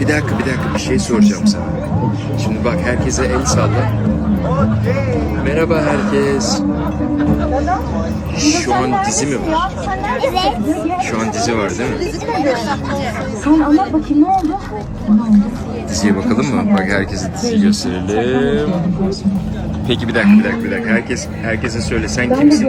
Bir dakika bir dakika bir şey soracağım sana. Şimdi bak herkese el salla. Merhaba herkes. Şu an dizi mi var? Şu an dizi var değil mi? Sen anlat bakayım ne oldu? Diziye bakalım mı? Bak herkese diziyi gösterelim. Peki bir dakika bir dakika bir dakika. Herkes herkese söyle sen kimsin?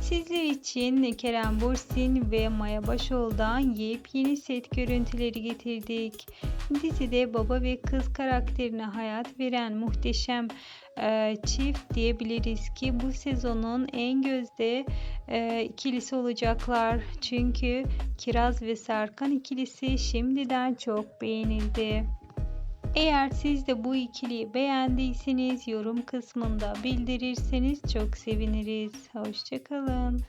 Sizler için Kerem Bursin ve Maya Başoğlu'dan yepyeni set görüntüleri getirdik. Dizide baba ve kız karakterine hayat veren muhteşem e, çift diyebiliriz ki bu sezonun en gözde e, ikilisi olacaklar. Çünkü Kiraz ve Serkan ikilisi şimdiden çok beğenildi. Eğer siz de bu ikiliyi beğendiyseniz yorum kısmında bildirirseniz çok seviniriz. Hoşçakalın.